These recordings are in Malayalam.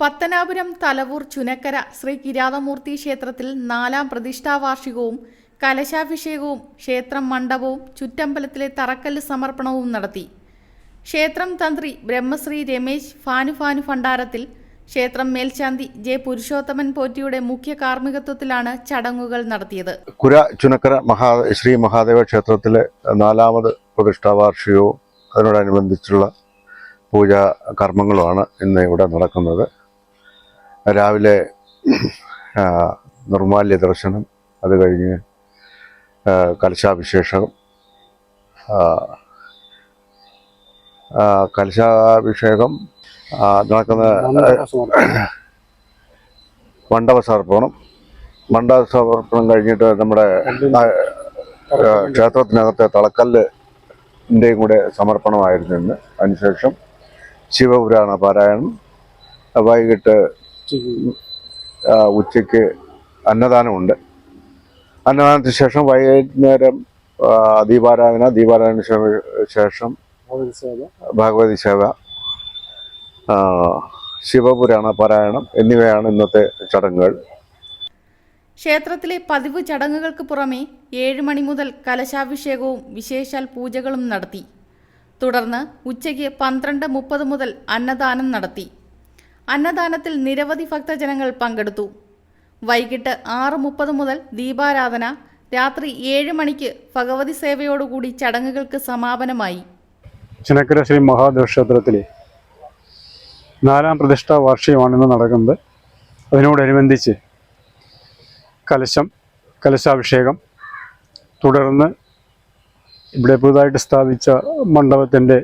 പത്തനാപുരം തലവൂർ ചുനക്കര ശ്രീ കിരാതമൂർത്തി ക്ഷേത്രത്തിൽ നാലാം പ്രതിഷ്ഠാവാർഷികവും കലശാഭിഷേകവും ക്ഷേത്രം മണ്ഡപവും ചുറ്റമ്പലത്തിലെ തറക്കല്ല് സമർപ്പണവും നടത്തി. ക്ഷേത്രം തന്ത്രി ബ്രഹ്മശ്രീ രമേശ് ഫാനുഫാനു ഭണ്ഡാരത്തിൽ ക്ഷേത്രം മേൽശാന്തി ജെ പുരുഷോത്തമൻ പോറ്റിയുടെ മുഖ്യ കാർമ്മികത്വത്തിലാണ് ചടങ്ങുകൾ നടത്തിയത്. കുര ചുനക്കര മഹാ ശ്രീ മഹാദേവ ക്ഷേത്രത്തിലെ നാലാമത് പ്രതിഷ്ഠാവാർഷികവും അതിനോടനുബന്ധിച്ചുള്ള പൂജാ കർമ്മങ്ങളുമാണ് ഇന്ന് ഇവിടെ നടക്കുന്നത്. രാവിലെ നിർമാല്യ ദർശനം അത് കഴിഞ്ഞ് കലശാഭിഷേകം കലശാഭിഷേകം നടക്കുന്ന മണ്ഡപ സമർപ്പണം. മണ്ഡപ സമർപ്പണം കഴിഞ്ഞിട്ട് നമ്മുടെ ക്ഷേത്രത്തിനകത്തെ തളക്കല്ലിന്റെയും കൂടെ സമർപ്പണമായിരുന്നു ഇന്ന്. അതിനുശേഷം ശിവപുരാണ പാരായണം. വൈകിട്ട് ഉച്ചയ്ക്ക് അന്നദാനമുണ്ട്. അന്നദാനത്തിന് ശേഷം വൈകുന്നേരം ദീപാരാധന ദീപാരാധന ശേഷം ഭഗവതി സേവ ശിവപുരാണ പാരായണം എന്നിവയാണ് ഇന്നത്തെ ചടങ്ങുകൾ. ക്ഷേത്രത്തിലെ പതിവ് ചടങ്ങുകൾക്ക് പുറമെ ഏഴ് മണി മുതൽ കലശാഭിഷേകവും വിശേഷാൽ പൂജകളും നടത്തി. തുടർന്ന് ഉച്ചയ്ക്ക് പന്ത്രണ്ട് മുപ്പത് മുതൽ അന്നദാനം നടത്തി. അന്നദാനത്തിൽ നിരവധി ഭക്തജനങ്ങൾ പങ്കെടുത്തു. വൈകിട്ട് ആറ് മുപ്പത് മുതൽ ദീപാരാധന രാത്രി ഏഴ് മണിക്ക് ഭഗവതി സേവയോടുകൂടി ചടങ്ങുകൾക്ക് സമാപനമായി. ചിനക്കര ശ്രീ മഹാദേവ ക്ഷേത്രത്തിലെ നാലാം പ്രതിഷ്ഠാ വാർഷികമാണ് ഇന്ന് നടക്കുന്നത്. അതിനോടനുബന്ധിച്ച് കലശം കലശാഭിഷേകം തുടർന്ന് ഇവിടെ പുതുതായിട്ട് സ്ഥാപിച്ച മണ്ഡപത്തിന്റെ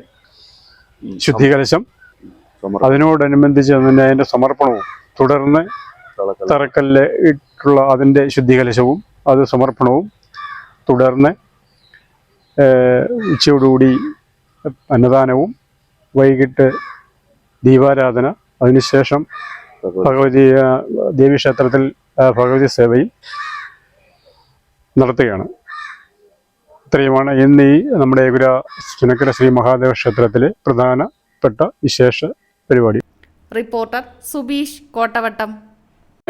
ശുദ്ധികലശം അതിനോടനുബന്ധിച്ച് തന്നെ അതിന്റെ സമർപ്പണവും തുടർന്ന് തറക്കല്ല്. ഇട്ടുള്ള അതിന്റെ ശുദ്ധികലശവും അത് സമർപ്പണവും തുടർന്ന് ഉച്ചയോടുകൂടി അന്നദാനവും വൈകിട്ട് ദീപാരാധന അതിനുശേഷം ഭഗവതി. ദേവി ദേവീക്ഷേത്രത്തിൽ ഭഗവതി സേവയും നടത്തുകയാണ്. ഇത്രയുമാണ് ഇന്ന് ഈ നമ്മുടെ ഗുര ചുനക്കര ശ്രീ മഹാദേവ ക്ഷേത്രത്തിലെ പ്രധാനപ്പെട്ട വിശേഷ പരിപാടി. റിപ്പോർട്ടർ സുബീഷ് കോട്ടവട്ടം.